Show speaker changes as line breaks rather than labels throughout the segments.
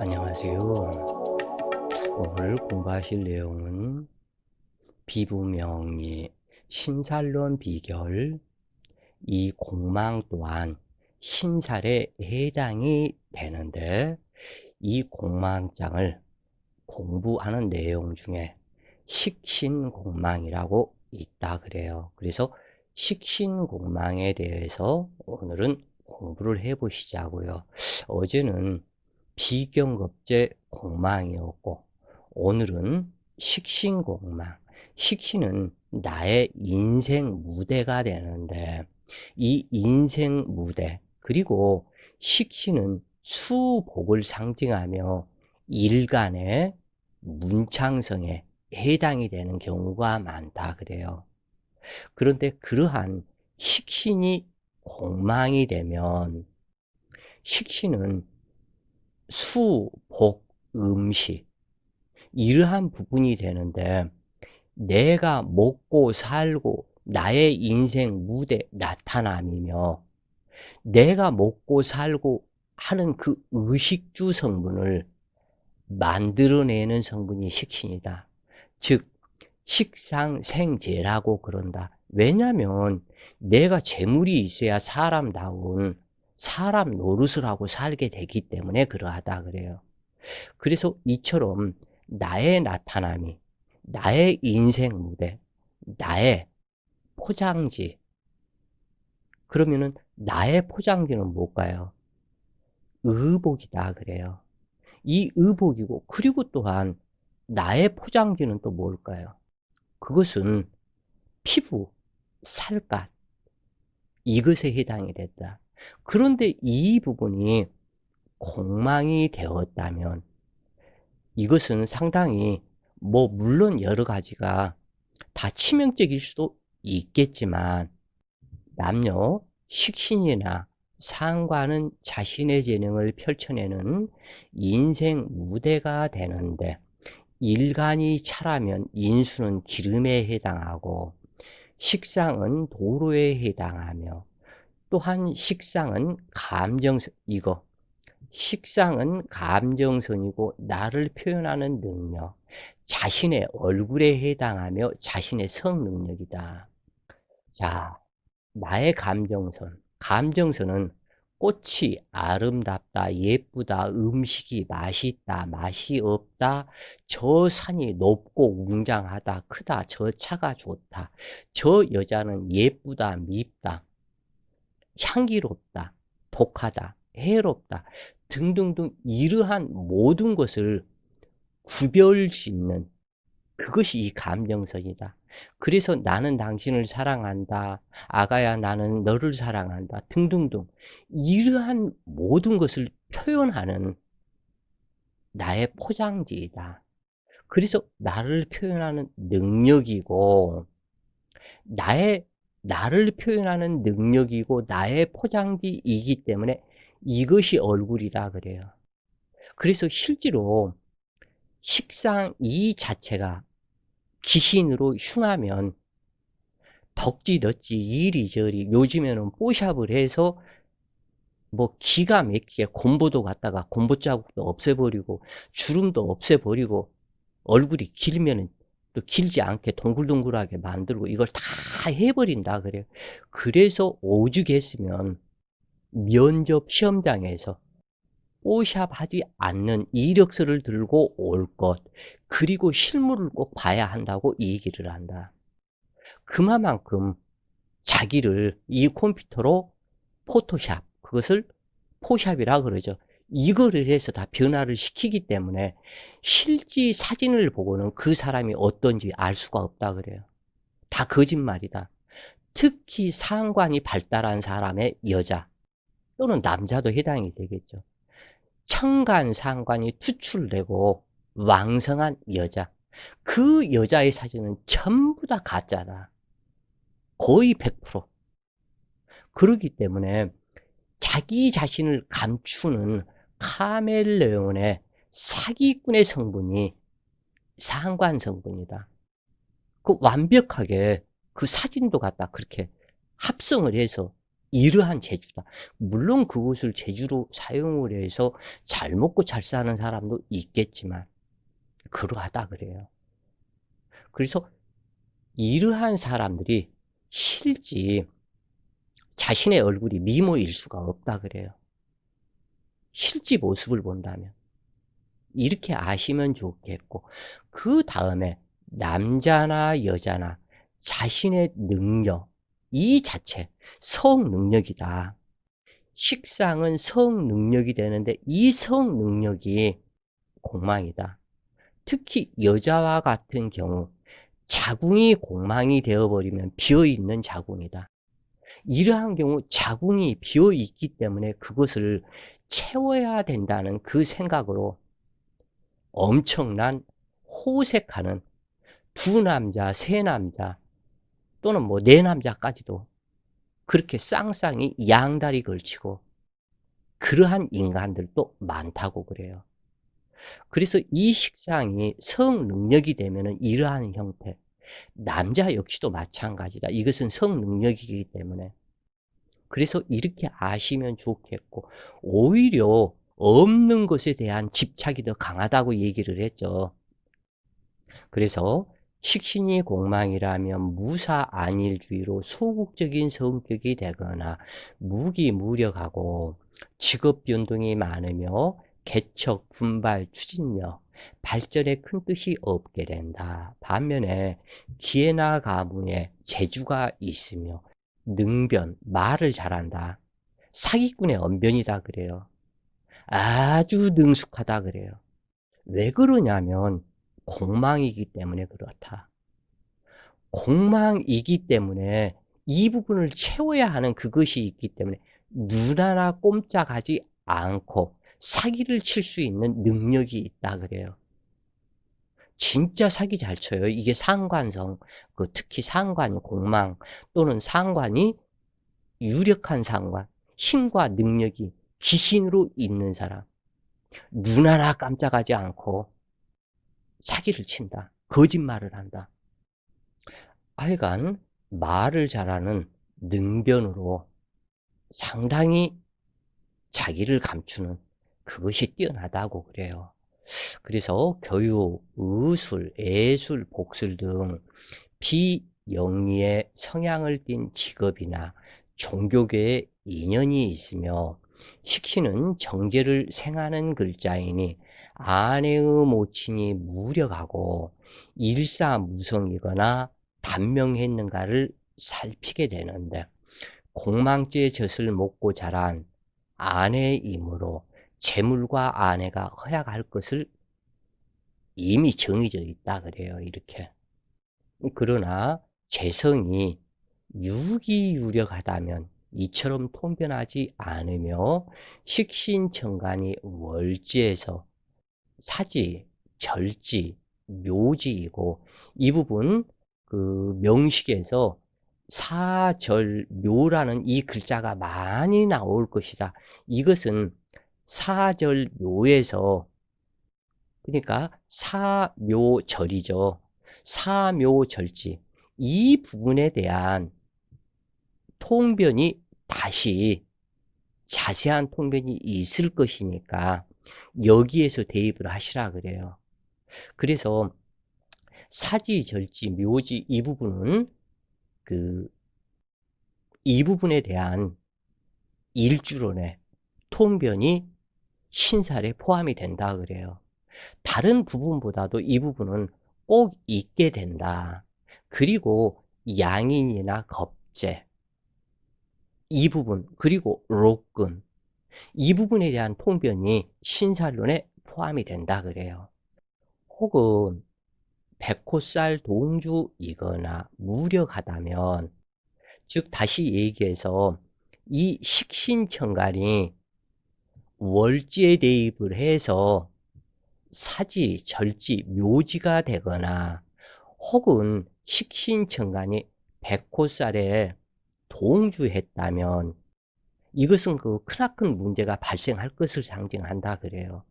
안녕하세요. 오늘 공부하실 내용은 비부명리, 신살론 비결, 이 공망 또한 신살에 해당이 되는데 이 공망장을 공부하는 내용 중에 식신공망이라고 있다 그래요. 그래서 식신공망에 대해서 오늘은 공부를 해 보시자고요. 어제는 비경급제 공망이었고 오늘은 식신공망. 식신은 나의 인생 무대가 되는데 이 인생 무대 그리고 식신은 수복을 상징하며 일간의 문창성에 해당이 되는 경우가 많다 그래요. 그런데 그러한 식신이 공망이 되면 식신은 수, 복, 음식 이러한 부분이 되는데 내가 먹고 살고 나의 인생 무대 나타남이며 내가 먹고 살고 하는 그 의식주 성분을 만들어내는 성분이 식신이다. 즉 식상생재라고 그런다. 왜냐하면 내가 재물이 있어야 사람다운 사람 노릇을 하고 살게 되기 때문에 그러하다 그래요. 그래서 이처럼 나의 나타남이 나의 인생 무대, 나의 포장지. 그러면은 나의 포장지는 뭘까요? 의복이다 그래요. 이 의복이고 그리고 또한 나의 포장지는 또 뭘까요? 그것은 피부, 살갗 이것에 해당이 됐다. 그런데 이 부분이 공망이 되었다면 이것은 상당히 뭐 물론 여러 가지가 다 치명적일 수도 있겠지만 남녀 식신이나 상관은 자신의 재능을 펼쳐내는 인생 무대가 되는데 일간이 차라면 인수는 기름에 해당하고 식상은 도로에 해당하며 또한 식상은 감정선, 이거. 식상은 감정선이고 나를 표현하는 능력, 자신의 얼굴에 해당하며 자신의 성능력이다. 자, 나의 감정선. 감정선은 꽃이 아름답다, 예쁘다, 음식이 맛있다, 맛이 없다, 저 산이 높고 웅장하다, 크다, 저 차가 좋다, 저 여자는 예쁘다, 밉다, 향기롭다, 독하다, 해롭다 등등등 이러한 모든 것을 구별 짓는 그것이 이 감정선이다. 그래서 나는 당신을 사랑한다. 아가야 나는 너를 사랑한다. 등등등 이러한 모든 것을 표현하는 나의 포장지이다. 그래서 나를 표현하는 능력이고 나의 나를 표현하는 능력이고 나의 포장지이기 때문에 이것이 얼굴이다 그래요. 그래서 실제로 식상 이 자체가 귀신으로 흉하면 덕지 덕지 이리저리 요즘에는 뽀샵을 해서 뭐 기가 막히게 곰보도 갖다가 곰보 자국도 없애버리고 주름도 없애버리고 얼굴이 길면은 또 길지 않게 동글동글하게 만들고 이걸 다 해버린다 그래요. 그래서 오죽 했으면 면접 시험장에서 뽀샵 하지 않는 이력서를 들고 올 것, 그리고 실물을 꼭 봐야 한다고 얘기를 한다. 그만큼 자기를 이 컴퓨터로 포토샵, 그것을 포샵이라 그러죠. 이거를 해서 다 변화를 시키기 때문에 실제 사진을 보고는 그 사람이 어떤지 알 수가 없다 그래요. 다 거짓말이다. 특히 상관이 발달한 사람의 여자 또는 남자도 해당이 되겠죠. 청간 상관이 투출되고 왕성한 여자. 그 여자의 사진은 전부 다 가짜다. 거의 100%. 그렇기 때문에 자기 자신을 감추는 카멜레온의 사기꾼의 성분이 상관 성분이다. 그 완벽하게 그 사진도 갖다 그렇게 합성을 해서 이러한 재주다. 물론 그것을 재주로 사용을 해서 잘 먹고 잘 사는 사람도 있겠지만 그러하다 그래요. 그래서 이러한 사람들이 실지 자신의 얼굴이 미모일 수가 없다 그래요. 실지 모습을 본다면. 이렇게 아시면 좋겠고 그 다음에 남자나 여자나 자신의 능력 이 자체 성 능력이다. 식상은 성 능력이 되는데 이 성 능력이 공망이다. 특히 여자와 같은 경우 자궁이 공망이 되어버리면 비어있는 자궁이다. 이러한 경우 자궁이 비어있기 때문에 그것을 채워야 된다는 그 생각으로 엄청난 호색하는 두 남자, 세 남자 또는 뭐 네 남자까지도 그렇게 쌍쌍이 양다리 걸치고 그러한 인간들도 많다고 그래요. 그래서 이 식상이 성능력이 되면 이러한 형태 남자 역시도 마찬가지다. 이것은 성능력이기 때문에 그래서 이렇게 아시면 좋겠고 오히려 없는 것에 대한 집착이 더 강하다고 얘기를 했죠. 그래서 식신이 공망이라면 무사 안일주의로 소극적인 성격이 되거나 무기무력하고 직업 변동이 많으며 개척, 분발, 추진력, 발전에 큰 뜻이 없게 된다. 반면에 기회나 가문에 재주가 있으며 능변, 말을 잘한다. 사기꾼의 언변이다 그래요. 아주 능숙하다 그래요. 왜 그러냐면 공망이기 때문에 그렇다. 공망이기 때문에 이 부분을 채워야 하는 그것이 있기 때문에 눈 하나 꼼짝하지 않고 사기를 칠 수 있는 능력이 있다 그래요. 진짜 사기 잘 쳐요. 이게 상관성, 그 특히 상관 공망 또는 상관이 유력한 상관, 힘과 능력이 귀신으로 있는 사람. 눈 하나 깜짝하지 않고 사기를 친다. 거짓말을 한다. 하여간 말을 잘하는 능변으로 상당히 자기를 감추는 그것이 뛰어나다고 그래요. 그래서 교육, 의술, 예술, 복술 등 비영리의 성향을 띤 직업이나 종교계에 인연이 있으며 식신은 정제를 생하는 글자이니 아내의 모친이 무력하고 일사무성이거나 단명했는가를 살피게 되는데 공망죄 젖을 먹고 자란 아내이므로 재물과 아내가 허약할 것을 이미 정해져 있다 그래요 이렇게 그러나 재성이 유기유력하다면 이처럼 통변하지 않으며 식신정간이 월지에서 사지, 절지, 묘지이고 이 부분 그 명식에서 사절묘라는 이 글자가 많이 나올 것이다. 이것은 사절 묘에서 그러니까 사묘절이죠. 사묘절지 이 부분에 대한 통변이 다시 자세한 통변이 있을 것이니까 여기에서 대입을 하시라 그래요. 그래서 사지, 절지, 묘지 이 부분은 그 이 부분에 대한 일주론의 통변이 신살에 포함이 된다 그래요. 다른 부분보다도 이 부분은 꼭 있게 된다. 그리고 양인이나 겁제 이 부분 그리고 록근 이 부분에 대한 통변이 신살론에 포함이 된다 그래요. 혹은 백호살 동주이거나 무력하다면 즉 다시 얘기해서 이 식신천간이 월지에 대입을 해서 사지, 절지, 묘지가 되거나 혹은 식신천간이 백호살에 동주했다면 이것은 그 크나큰 문제가 발생할 것을 상징한다 그래요.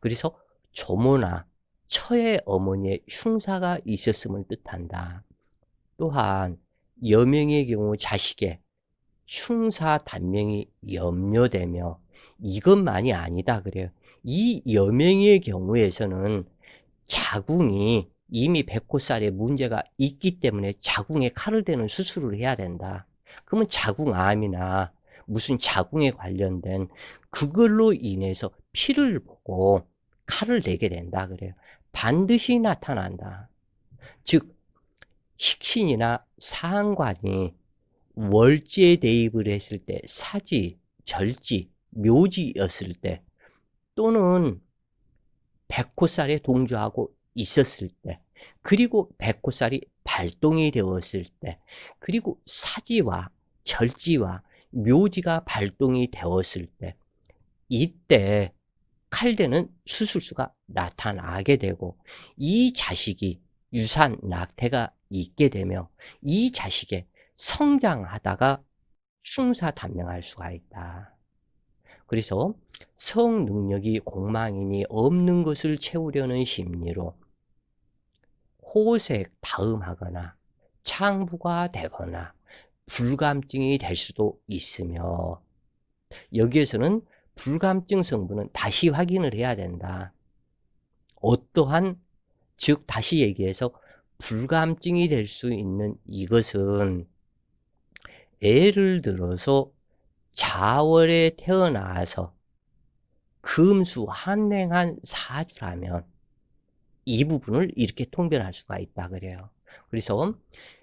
그래서 조모나 처의 어머니의 흉사가 있었음을 뜻한다. 또한 여명의 경우 자식의 흉사 단명이 염려되며 이것만이 아니다 그래요. 이 여명의 경우에서는 자궁이 이미 백호살에 문제가 있기 때문에 자궁에 칼을 대는 수술을 해야 된다. 그러면 자궁암이나 무슨 자궁에 관련된 그걸로 인해서 피를 보고 칼을 대게 된다 그래요. 반드시 나타난다. 즉 식신이나 사항관이 월지에 대입을 했을 때 사지, 절지, 묘지였을 때 또는 백호살에 동조하고 있었을 때 그리고 백호살이 발동이 되었을 때 그리고 사지와 절지와 묘지가 발동이 되었을 때 이때 칼대는 수술수가 나타나게 되고 이 자식이 유산 낙태가 있게 되며 이 자식의 성장하다가 흉사단명할 수가 있다. 그래서 성능력이 공망이니 없는 것을 채우려는 심리로 호색 다음하거나 창부가 되거나 불감증이 될 수도 있으며 여기에서는 불감증 성분은 다시 확인을 해야 된다. 어떠한 즉 다시 얘기해서 불감증이 될 수 있는 이것은 예를 들어서 자월에 태어나서 금수 한랭한 사주라면 이 부분을 이렇게 통변할 수가 있다 그래요. 그래서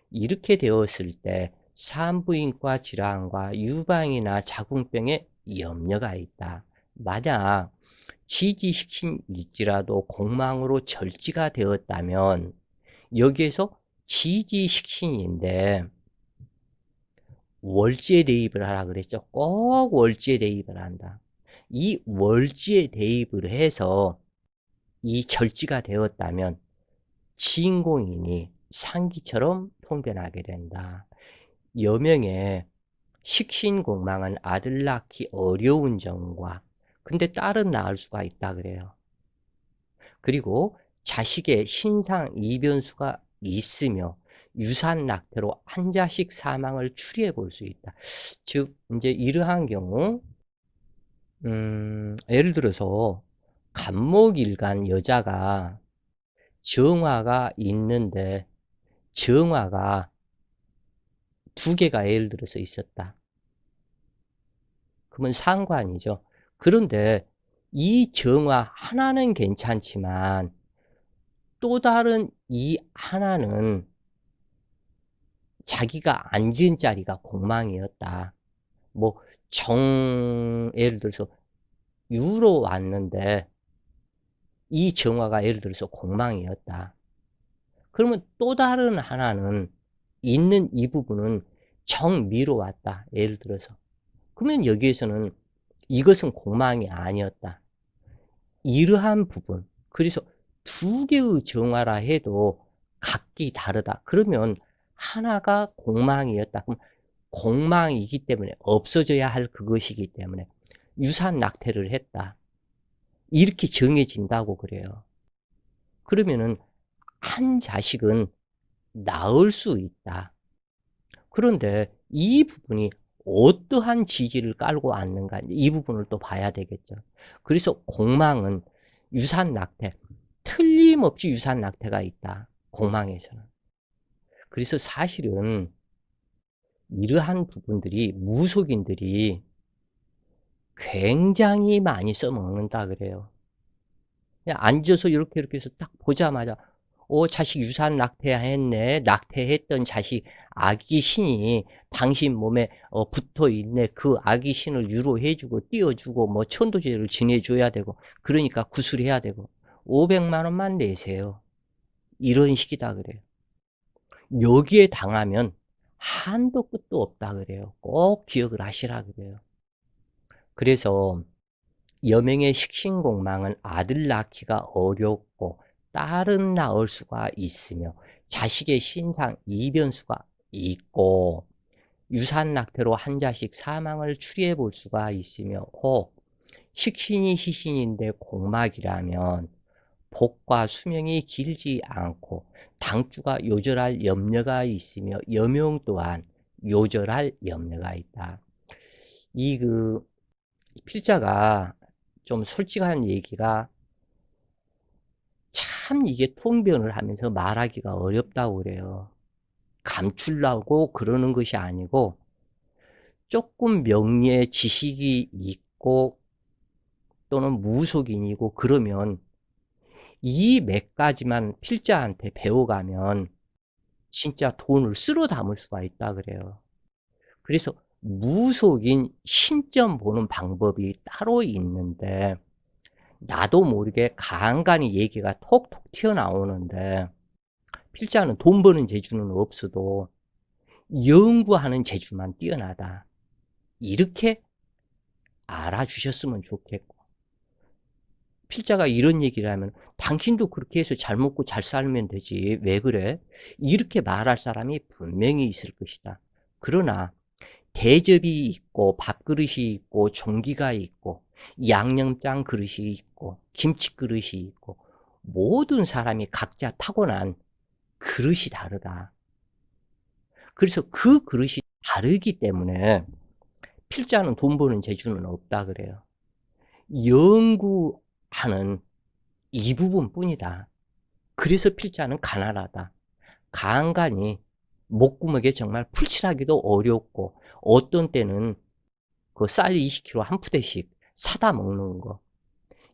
이렇게 되었을 때 산부인과 질환과 유방이나 자궁병에 염려가 있다. 만약 지지식신일지라도 공망으로 절지가 되었다면 여기에서 지지식신인데 월지에 대입을 하라 그랬죠. 꼭 월지에 대입을 한다. 이 월지에 대입을 해서 이 절지가 되었다면 진공인이 상기처럼 통변하게 된다. 여명의 식신공망은 아들 낳기 어려운 점과 근데 딸은 낳을 수가 있다 그래요. 그리고 자식의 신상 이변수가 있으며 유산 낙태로 한 자식 사망을 추리해 볼 수 있다. 즉 이제 이러한 경우 음, 예를 들어서 간목일간 여자가 정화가 있는데 정화가 두 개가 예를 들어서 있었다. 그러면 상관이죠. 그런데 이 정화 하나는 괜찮지만 또 다른 이 하나는 자기가 앉은 자리가 공망이었다. 뭐, 정, 예를 들어서, 유로 왔는데, 이 정화가 예를 들어서 공망이었다. 그러면 또 다른 하나는, 있는 이 부분은 정미로 왔다. 예를 들어서. 그러면 여기에서는 이것은 공망이 아니었다. 이러한 부분. 그래서 두 개의 정화라 해도 각기 다르다. 그러면 하나가 공망이었다. 그럼 공망이기 때문에 없어져야 할 그것이기 때문에 유산 낙태를 했다. 이렇게 정해진다고 그래요. 그러면은 한 자식은 낳을 수 있다. 그런데 이 부분이 어떠한 지지를 깔고 앉는가 이 부분을 또 봐야 되겠죠. 그래서 공망은 유산 낙태 틀림없이 유산 낙태가 있다. 공망에서는. 그래서 사실은 이러한 부분들이 무속인들이 굉장히 많이 써먹는다 그래요. 그냥 앉아서 이렇게 이렇게 해서 딱 보자마자 오 자식 유산 낙태했네. 낙태했던 자식 아기 신이 당신 몸에 어, 붙어 있네. 그 아기 신을 유로해주고 띄워주고 뭐 천도제를 지내줘야 되고 그러니까 구술해야 되고 500만 원만 내세요. 이런 식이다 그래요 여기에 당하면 한도 끝도 없다 그래요. 꼭 기억을 하시라 그래요. 그래서 여명의 식신공망은 아들 낳기가 어렵고 딸은 낳을 수가 있으며 자식의 신상 이변수가 있고 유산 낙태로 한 자식 사망을 추리해 볼 수가 있으며 혹 식신이 희신인데 공막이라면 복과 수명이 길지 않고 당주가 요절할 염려가 있으며 여명 또한 요절할 염려가 있다. 이 그 필자가 좀 솔직한 얘기가 참 이게 통변을 하면서 말하기가 어렵다고 그래요. 감추려고 그러는 것이 아니고 조금 명예 지식이 있고 또는 무속인이고 그러면 이몇 가지만 필자한테 배워가면 진짜 돈을 쓸어 담을 수가 있다 그래요. 그래서 무속인 신점 보는 방법이 따로 있는데 나도 모르게 간간히 얘기가 톡톡 튀어나오는데 필자는 돈 버는 재주는 없어도 연구하는 재주만 뛰어나다. 이렇게 알아주셨으면 좋겠고 필자가 이런 얘기를 하면 당신도 그렇게 해서 잘 먹고 잘 살면 되지 왜 그래? 이렇게 말할 사람이 분명히 있을 것이다. 그러나 대접이 있고 밥그릇이 있고 종기가 있고 양념장 그릇이 있고 김치 그릇이 있고 모든 사람이 각자 타고난 그릇이 다르다. 그래서 그 그릇이 다르기 때문에 필자는 돈 버는 재주는 없다 그래요. 연구 하는 이 부분뿐이다. 그래서 필자는 가난하다. 간간히 목구멍에 정말 풀칠하기도 어렵고 어떤 때는 그 쌀 20kg 한 푸대씩 사다 먹는 거.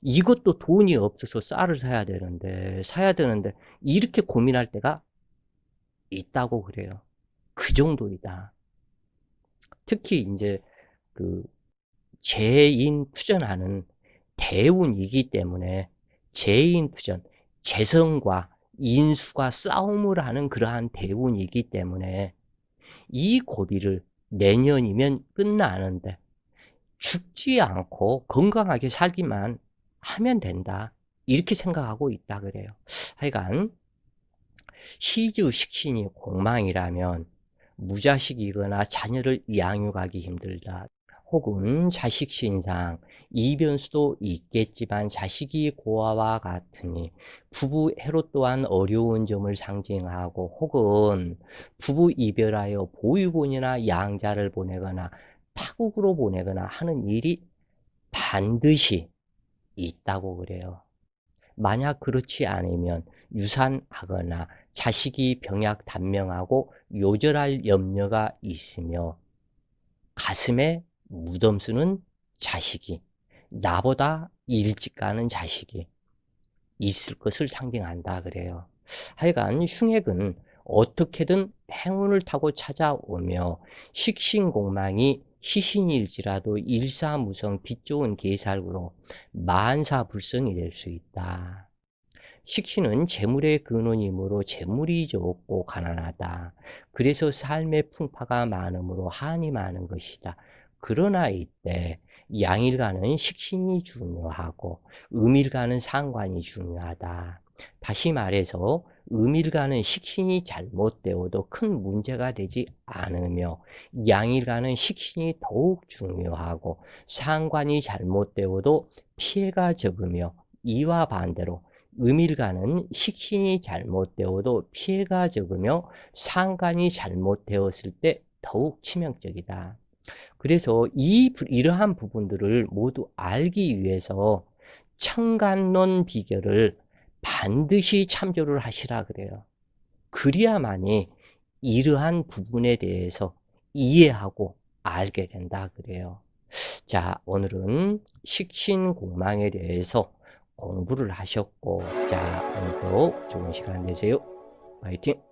이것도 돈이 없어서 쌀을 사야 되는데 사야 되는데 이렇게 고민할 때가 있다고 그래요. 그 정도이다. 특히 이제 그 재인 투전하는 대운이기 때문에 재인 투전, 재성과 인수가 싸움을 하는 그러한 대운이기 때문에 이 고비를 내년이면 끝나는데 죽지 않고 건강하게 살기만 하면 된다. 이렇게 생각하고 있다 그래요. 하여간 시주 식신이 공망이라면 무자식이거나 자녀를 양육하기 힘들다. 혹은 자식 신상, 이변수도 있겠지만 자식이 고아와 같으니 부부 해로 또한 어려운 점을 상징하고 혹은 부부 이별하여 보육원이나 양자를 보내거나 타국으로 보내거나 하는 일이 반드시 있다고 그래요. 만약 그렇지 않으면 유산하거나 자식이 병약 단명하고 요절할 염려가 있으며 가슴에 무덤 쓰는 자식이 나보다 일찍 가는 자식이 있을 것을 상징한다 그래요. 하여간 흉액은 어떻게든 행운을 타고 찾아오며 식신공망이 희신일지라도 일사무성 빛 좋은 계살구로 만사불성이 될 수 있다. 식신은 재물의 근원이므로 재물이 좋고 가난하다. 그래서 삶의 풍파가 많으므로 한이 많은 것이다. 그러나 이때 양일과는 식신이 중요하고 음일과는 상관이 중요하다. 다시 말해서 음일과는 식신이 잘못되어도 큰 문제가 되지 않으며 양일과는 식신이 더욱 중요하고 상관이 잘못되어도 피해가 적으며 이와 반대로 음일과는 식신이 잘못되어도 피해가 적으며 상관이 잘못되었을 때 더욱 치명적이다. 그래서 이 이러한 부분들을 모두 알기 위해서 청간론 비결을 반드시 참조를 하시라 그래요. 그리야만이 이러한 부분에 대해서 이해하고 알게 된다 그래요. 자, 오늘은 식신 공망에 대해서 공부를 하셨고, 자, 오늘도 좋은 시간 되세요. 화이팅!